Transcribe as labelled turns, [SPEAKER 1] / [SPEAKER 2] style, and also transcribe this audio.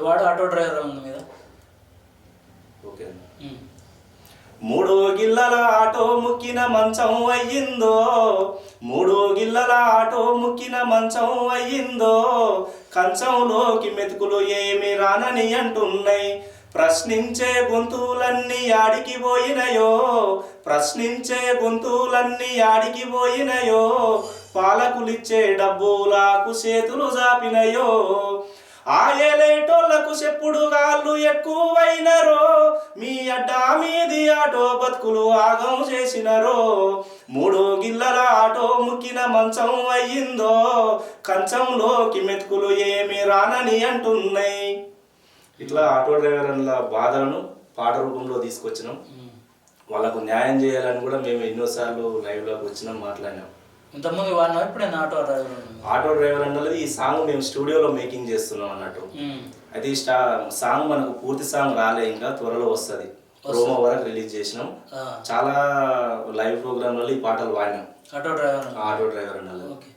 [SPEAKER 1] ఒకటి వాడు auto driver ఉంది మీద.
[SPEAKER 2] ఓకే. మూడు గిల్లల ఆటో ముక్కిన మంచం అయ్యిందో మూడు గిల్లల ఆటో ముక్కిన మంచం అయ్యిందో కంచంలోకి మెతుకులు ఏమి రానని అంటున్నాయి. ప్రశ్నించే గొంతులన్నీ ఆడికి పోయినయో ప్రశ్నించే గొంతులన్నీ ఆడికి పోయినయో పాలకులిచ్చే డబ్బులకు చేతులు జాపినయో ఆయలేటోళ్ళకు చెప్పుడు గాళ్ళు ఎక్కువైనరో? మీ అడ్డా మీది ఆటో బతుకులు ఆగం చేసినరో? మూడో గిల్లల ఆటో ముక్కిన మంచం అయ్యిందో? కంచంలోకి మెతుకులు ఏమి రానని అంటున్నాయి. ఇట్లా ఆటో డ్రైవర్ల బాధలను పాట రూపంలో తీసుకొచ్చినాం. వాళ్ళకు న్యాయం చేయాలని కూడా మేము ఎన్నోసార్లు లైవ్లోకి వచ్చినాం మాట్లాడినాం.
[SPEAKER 1] ఇంతకుముందు వాడినా ఎప్పుడైనా ఆటో డ్రైవర్
[SPEAKER 2] ఆటో డ్రైవర్ అన్నది ఈ సాంగ్ మేము స్టూడియోలో మేకింగ్ చేస్తున్నాం అన్నట్టు. అయితే ఈ స్టా సాంగ్ మనకు పూర్తి సాంగ్ రాలే ఇంకా త్వరలో వస్తుంది. ప్రోమో వరకు రిలీజ్ చేసినాం. చాలా లైవ్ ప్రోగ్రాంలలో ఈ పాటలు వాడినాం.
[SPEAKER 1] Auto driver.
[SPEAKER 2] ఆటో డ్రైవర్ అన్నది
[SPEAKER 1] ఓకే.